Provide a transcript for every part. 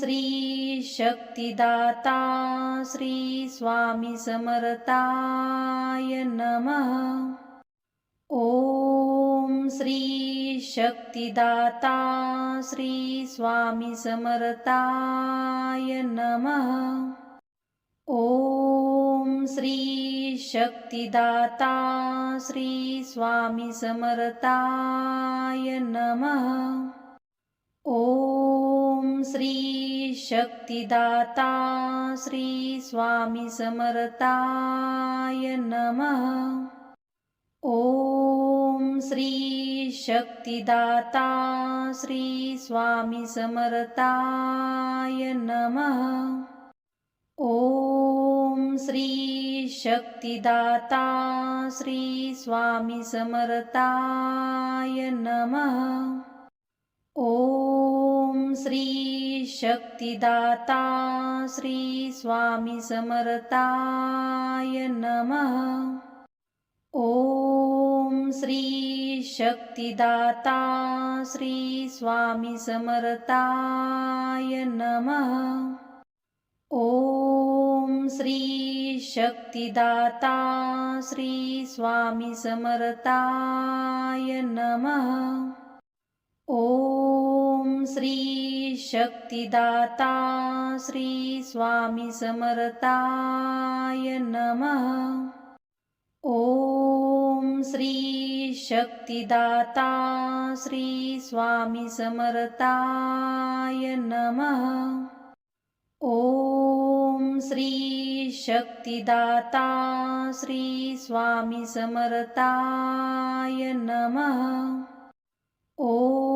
श्री शक्तिदाता श्री नमः। ॐ श्री शक्तिदाता श्री नमः। ॐ श्री शक्तिदाता श्री नमः। ॐ श्री शक्तिदाता श्री नमः। ॐ श्री शक्तिदाता श्री नमः। ॐ श्री शक्तिदाता श्री नमः। ॐ श्री शक्तिदाता श्री स्वामी समर्थाय नमः। ॐ श्री शक्तिदाता श्री स्वामी समर्थाय नमः। ॐ श्री शक्तिदाता श्री स्वामी समर्थाय नमः। ॐ श्री शक्तिदाता श्री स्वामी समर्थाय नमः। ॐ श्री शक्तिदाता श्री स्वामी समर्थाय नमः। ॐ श्री शक्तिदाता श्री स्वामी समर्थाय नमः। ॐ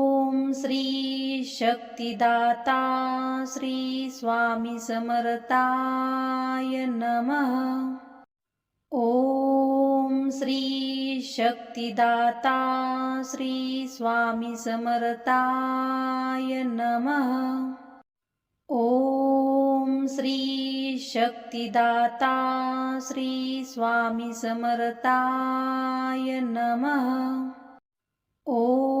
श्री शक्तिदाता श्री स्वामी समर्थाय नमः। ॐ श्री शक्तिदाता श्री स्वामी समर्थाय नमः। ॐ श्री शक्तिदाता श्री स्वामी समर्थाय नमः। ॐ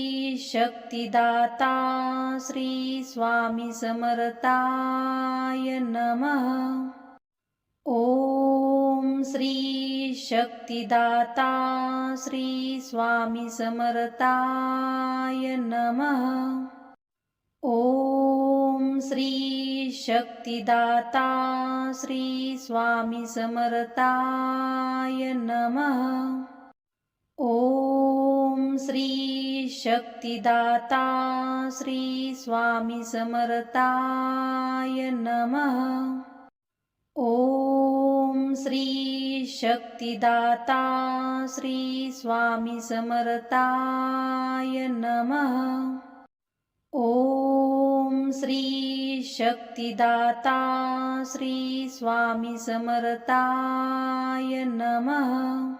शक्तिदाता श्री नमः। ॐ श्री शक्तिदाता श्री नमः। ॐ श्री शक्तिदाता श्री नमः। ॐ श्री शक्तिदाता श्री नमः। ॐ श्री शक्तिदाता श्री नमः। ॐ श्री शक्तिदाता श्री नमः।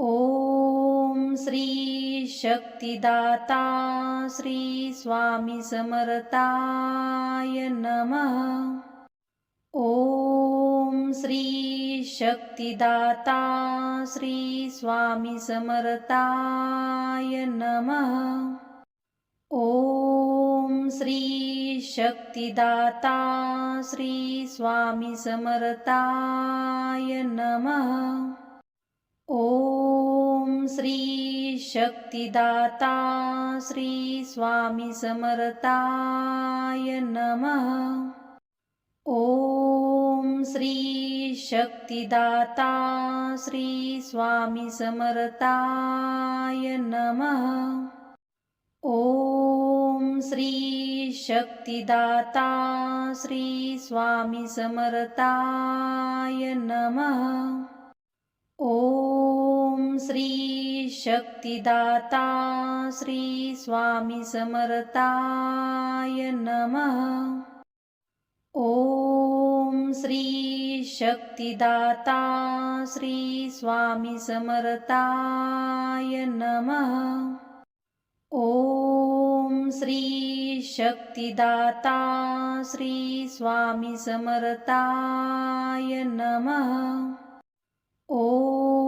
ॐ श्री शक्तिदाता श्री स्वामी समर्थाय नमः। ॐ श्री शक्तिदाता श्री स्वामी समर्थाय नमः। ॐ श्री शक्तिदाता श्री स्वामी समर्थाय नमः। ॐ श्री शक्तिदाता श्री नमः। ॐ श्री शक्तिदाता श्री नमः। ॐ श्री शक्तिदाता श्री नमः। ॐ श्री शक्तिदाता श्री स्वामी समर्थाय नमः। ॐ श्री शक्तिदाता श्री स्वामी समर्थाय नमः। ॐ श्री शक्तिदाता श्री स्वामी समर्थाय नमः। ॐ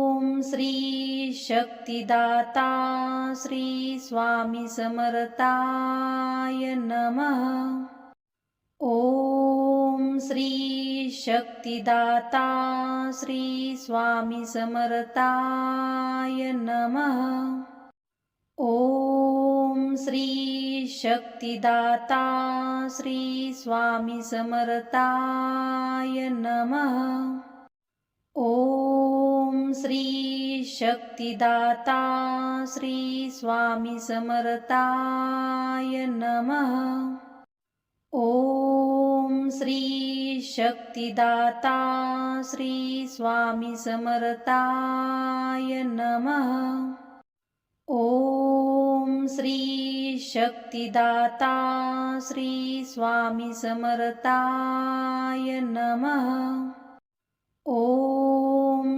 श्री शक्तिदाता श्री स्वामी समर्थाय नमः। ॐ श्री शक्तिदाता श्री स्वामी समर्थाय नमः। ॐ श्री शक्तिदाता श्री स्वामी समर्थाय नमः। ॐ श्री शक्तिदाता श्री स्वामी समर्थाय नमः। ॐ श्री शक्तिदाता श्री स्वामी समर्थाय नमः। ॐ श्री शक्तिदाता श्री स्वामी समर्थाय नमः। ॐ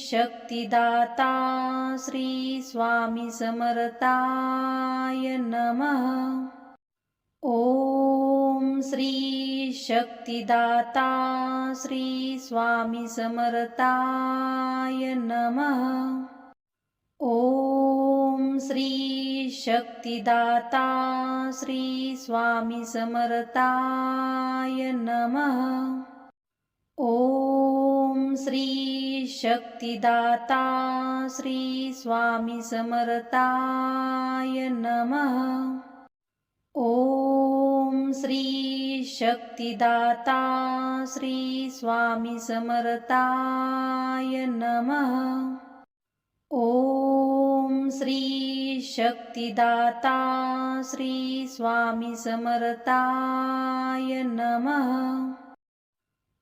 शक्तिदाता श्री नमः। ॐ श्री शक्तिदाता श्री नमः। ॐ श्री शक्तिदाता श्री नमः। ॐ श्री शक्तिदाता श्री स्वामी समर्थाय नमः। ॐ श्री शक्तिदाता श्री स्वामी समर्थाय नमः। ॐ श्री शक्तिदाता श्री स्वामी समर्थाय नमः।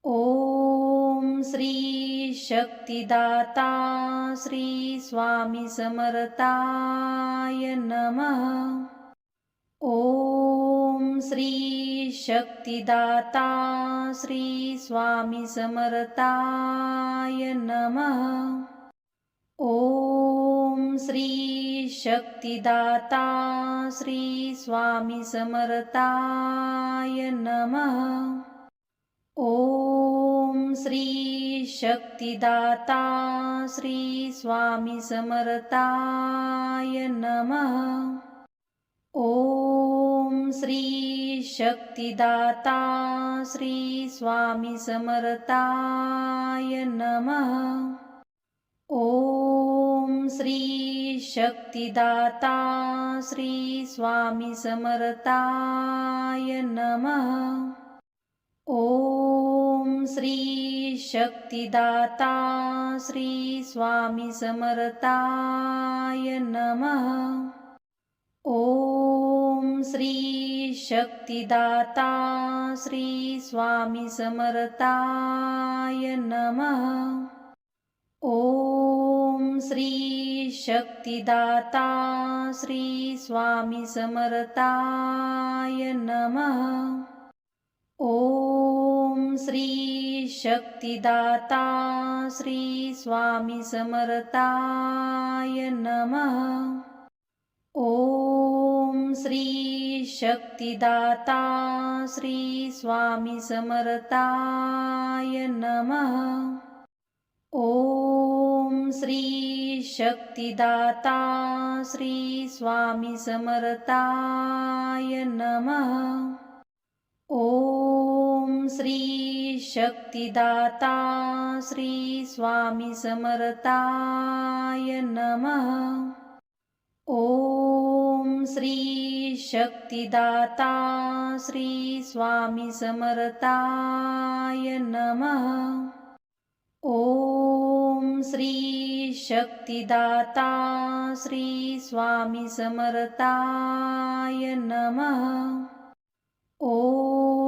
ॐ श्री शक्तिदाता श्री स्वामी समर्थाय नमः। ॐ श्री शक्तिदाता श्री स्वामी समर्थाय नमः। ॐ श्री शक्तिदाता श्री स्वामी समर्थाय नमः। ॐ श्री शक्तिदाता श्री स्वामी समर्थाय नमः। ॐ श्री शक्तिदाता श्री स्वामी समर्थाय नमः। ॐ श्री शक्तिदाता श्री स्वामी समर्थाय नमः। ॐ श्री शक्तिदाता श्री स्वामी समर्थाय नमः। ॐ श्री शक्तिदाता श्री स्वामी समर्थाय नमः। ॐ श्री शक्तिदाता श्री स्वामी समर्थाय नमः। ॐ श्री शक्तिदाता श्री नमः। ॐ श्री शक्तिदाता श्री नमः। ॐ श्री शक्तिदाता श्री नमः। ॐ श्री शक्तिदाता श्री स्वामी समर्थाय नमः। ॐ श्री शक्तिदाता श्री स्वामी समर्थाय नमः। ॐ श्री शक्तिदाता श्री स्वामी समर्थाय नमः। ॐ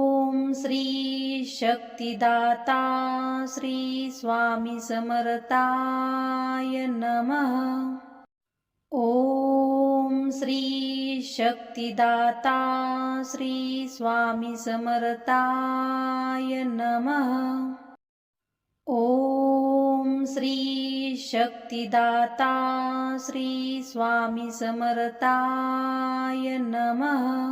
श्री शक्तिदाता श्री स्वामी समर्थाय नमः। ॐ श्री शक्तिदाता श्री स्वामी समर्थाय नमः। ॐ श्री शक्तिदाता श्री स्वामी समर्थाय नमः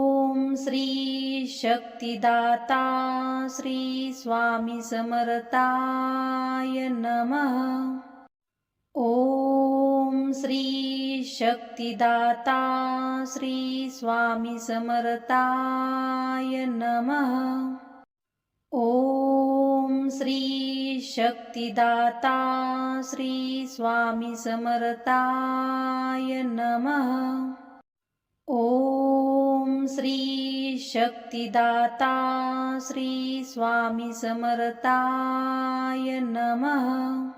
श्री शक्तिदाता श्री स्वामी समर्थाय नमः. ॐ श्री शक्तिदाता श्री स्वामी समर्थाय नमः. ॐ श्री शक्तिदाता श्री स्वामी समर्थाय नमः. ॐ श्री शक्तिदाता श्री स्वामी समर्थाय नमः।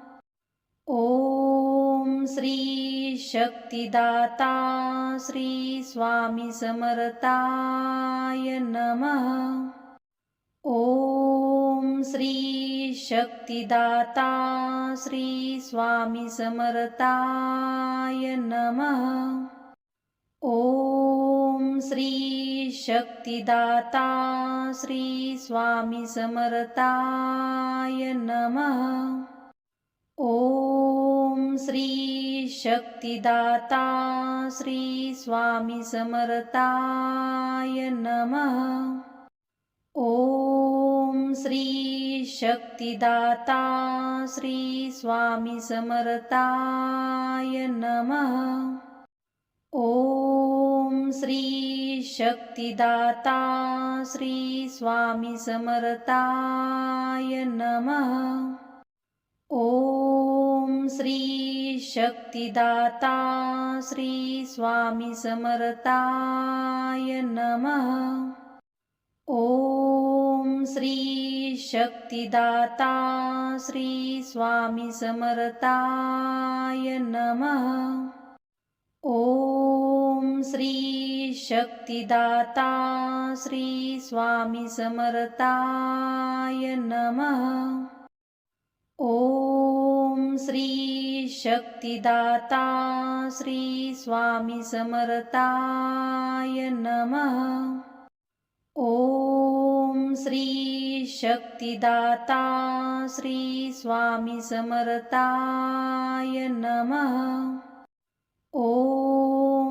ॐ श्री शक्तिदाता श्री स्वामी समर्थाय नमः। ॐ श्री शक्तिदाता श्री स्वामी समर्थाय नमः। ॐ श्री शक्तिदाता श्री स्वामी समर्थाय नमः। ॐ श्री शक्तिदाता श्री स्वामी समर्थाय नमः। ॐ श्री शक्तिदाता श्री स्वामी समर्थाय नमः। ॐ श्री शक्तिदाता नमः। ॐ श्री शक्तिदाता श्री स्वामी समर्थाय नमः। ॐ श्री शक्तिदाता श्री नमः। ॐ श्री शक्तिदाता श्री स्वामी समर्थाय नमः. ॐ श्री शक्तिदाता श्री स्वामी समर्थाय नमः. ॐ श्री शक्तिदाता श्री स्वामी समर्थाय नमः. ॐ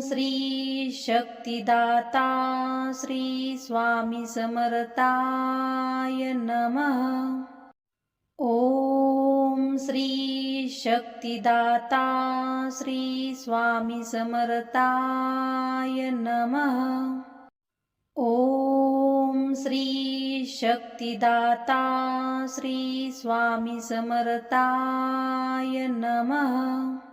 श्री शक्तिदाता श्री स्वामी समर्थाय नमः। ॐ श्री शक्तिदाता श्री स्वामी समर्थाय नमः। ॐ श्री शक्तिदाता श्री स्वामी समर्थाय नमः